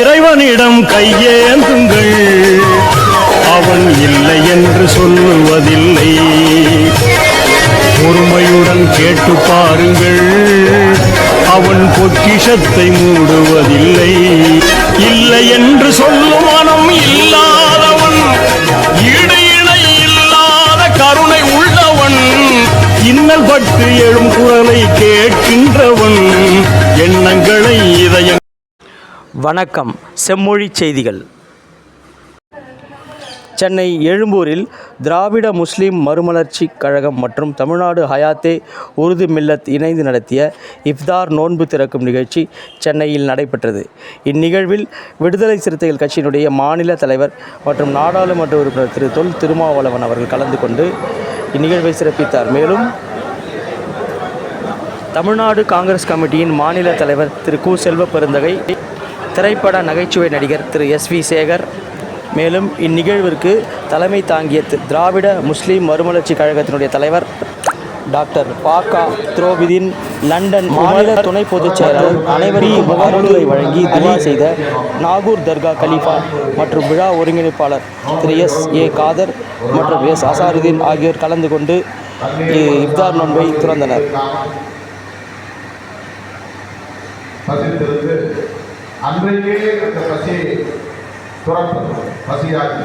இறைவனிடம் கையேந்துங்கள். அவன் இல்லை என்று சொல்லுவதில்லை. பொறுமையுடன் கேட்டு பாருங்கள். அவன் பொக்கிஷத்தை மூடுவதில்லை. இல்லை என்று சொல்லும் மனம் இல்லாதவன் ஈடு இணை இல்லாத கருணை உள்ளவன் இன்னல் பட்டு எழும் குரலை கேட்கின்றவன் எண்ணங்கள் வணக்கம். செம்மொழி செய்திகள். சென்னை எழும்பூரில் திராவிட முஸ்லிம் மறுமலர்ச்சி கழகம் மற்றும் தமிழ்நாடு ஹயாத்தே உருது மில்லத் இணைந்து நடத்திய இஃப்தார் நோன்பு திறக்கும் நிகழ்ச்சி சென்னையில் நடைபெற்றது. இந்நிகழ்வில் விடுதலை சிறுத்தைகள் கட்சியினுடைய மாநில தலைவர் மற்றும் நாடாளுமன்ற உறுப்பினர் திரு தொல் திருமாவளவன் அவர்கள் கலந்து கொண்டு இந்நிகழ்வை சிறப்பித்தார். மேலும் தமிழ்நாடு காங்கிரஸ் கமிட்டியின் மாநில தலைவர் திரு கு செல்வ பெருந்தகை திரைப்பட நகைச்சுவை நடிகர் திரு எஸ் வி சேகர். மேலும் இந்நிகழ்விற்கு தலைமை தாங்கிய திராவிட முஸ்லீம் மறுமலர்ச்சி கழகத்தினுடைய தலைவர் டாக்டர் பாக்கா த்ரோபிதின் லண்டன் மாநில துணை பொதுச் செயலாளர் அனைவரையும் அருளுரை வழங்கி துவா செய்த நாகூர் தர்கா கலீஃபா மற்றும் விழா ஒருங்கிணைப்பாளர் திரு எஸ் ஏ காதர் மற்றும் எஸ் அசாருதீன் ஆகியோர் கலந்து கொண்டு இ- இஃப்தார் நோன்பை துறந்தனர். அன்றைக்கே அந்த பசியை துறப்பது பசியாகி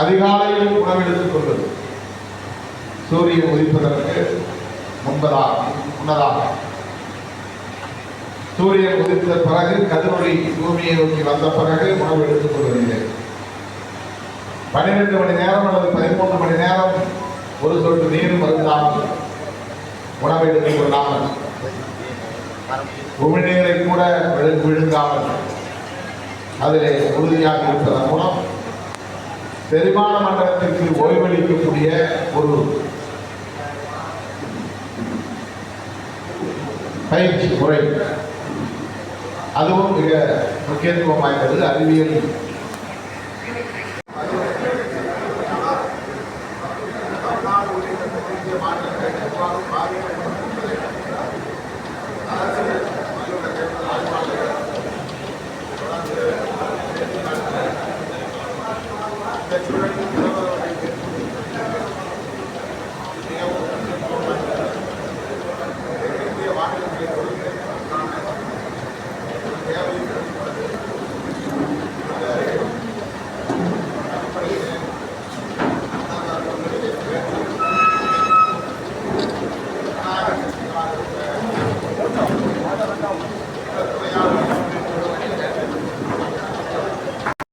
அதிகாலையில் உணவெடுத்துக் கொள்வது சூரியன் உதிப்பதற்கு முன்பதாக முன்னதாக. சூரியன் உதித்த பிறகு கதிரொளி பூமியை நோக்கி வந்த பிறகு உணவு எடுத்துக் கொள்வதில்லை. பன்னிரெண்டு மணி நேரம் அல்லது பதிமூன்று மணி நேரம் ஒரு சொட்டு நீர் மருந்தாமல் உணவை எடுத்துக் கொள்ளாமல் உமிழ்நீரை கூட விழுங்காமல் அதிலே உறுதியாக இருப்பதன் மூலம் செரிமான மண்டலத்திற்கு ஓய்வளிக்கக்கூடிய ஒரு பயிற்சி முறை. அதுவும் மிக முக்கியத்துவம் வாய்ந்தது அறிவியல் மாற்றத்தை